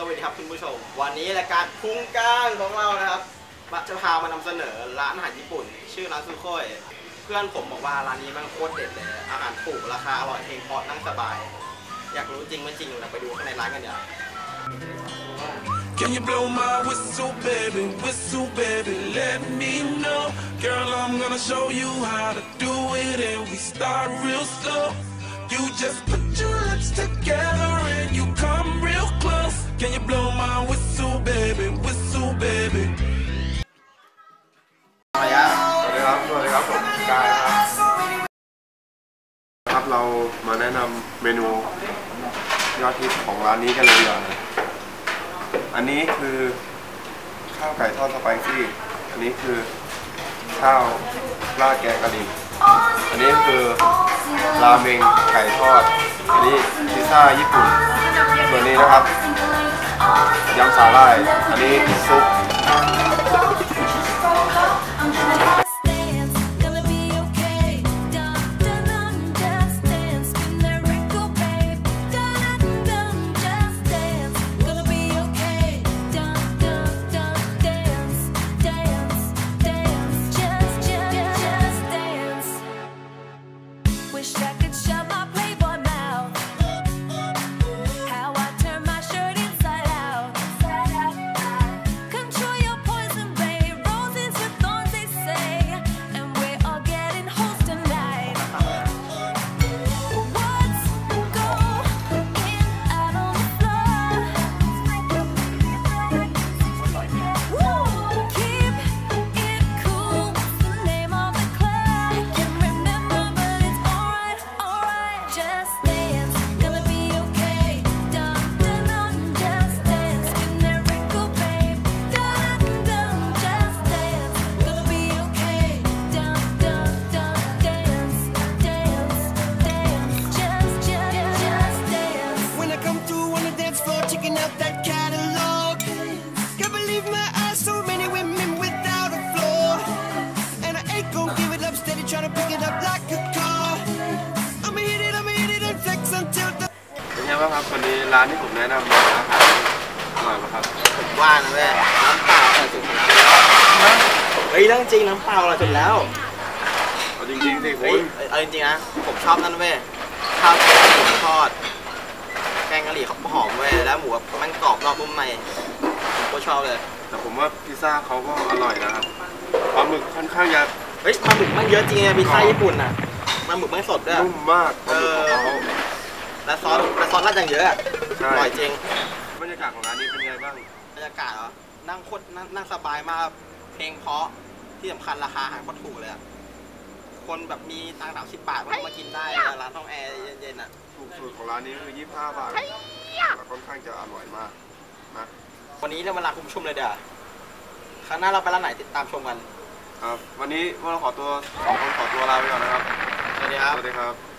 สวัสดีครับคุณผู้ชม วันนี้รายการพุงก้างของเรานะครับจะพามานำเสนอร้านอาหารญี่ปุ่น ชื่อร้านซูโค่ยเพื่อนผมบอกว่าร้านนี้มันโคตรเด็ดเลย อาหารถูกราคาอร่อยเพลงพราะนั่งสบาย อยากรู้จริงไม่จริงเราไปดูข้างในร้านกันเดี๋ยว Can you blow my whistle, baby? Whistle, baby, let me know. Girl, I'm gonna show you how to do it, and we start real slow. You just put your lips together and you come. Can you blow my whistle, baby? Whistle, baby. อะไรอะสวัสดีครับสวัสดีครับผมกายครับครับเรามาแนะนำเมนูยอดฮิตของร้านนี้กันเลยดีกว่านะอันนี้คือข้าวไก่ทอดสไปซี่ อันนี้คือข้าวราดแกงกะหรี่ อันนี้คือราเมงไก่ทอด อันนี้พิซซ่าญี่ปุ่น ส่วนนี้นะครับ ยำสาหร่าย อันนี้ซุป dance floor, checking out that catalog. Can't believe my eyes, so many women without a flaw. And I ain't gonna give it up, steady trying to pick it up like a car. I'ma hit it, I'ma hit it and flex until the เป็นไงบ้างครับวันนี้ร้านที่ผมแนะนำมาอาหารอร่อยไหมครับผมว่านะแม่น้ำเปล่าอร่อยสุดแล้วเฮ้ยเรื่องจริงน้ำเปล่าอร่อยสุดแล้วเอาจริงๆสิเฮ้คุยณเอาจริงๆนะผมชอบนั่นเว้ยข้าวแกงหมูทอดแก งกะหรี่เขาหอมเว้ยแล้วหมูแบบมันกรอบนอกนุ่มในผมก็ชอบเลย แต่ผมว่าพิซซ่าเขาก็อร่อยนะครับปลาหมึกค่อนข้างจะเฮ้ยปลาหมึกมันเยอะจริงอะพิซซ่าญี่ปุ่นน่ะปลาหมึกมันสดด้วยนุ่มมากปลาหมึกของเขาและซอสและซอสราดอย่างเยอะอะใช่อร่อยจริงบรรยากาศของร้านนี้เป็นไงบ้างบรรยากาศเหรอนั่งโคตรนั่งนั่งสบายมากเพลงเพราะที่สำคัญราคาอาหารโคตรถูกเลยอะ คนแบบมีตังค์สามสิบบาทมันก็มากินได้เลยร้านห้องแอร์เย็นๆอะถูกสุดของร้านนี้คือ25บาทแล้วค่อนข้างจะอร่อยมากนะวันนี้เรามาลาคุณผู้ชมเลยเดี๋ยวาครั้งหน้าเราไปร้านไหนติดตามชมกัน ครับ วันนี้พวกเราขอตัวสองคนขอตัวลาไปก่อนนะครับ สวัสดีครับ สวัสดีครับ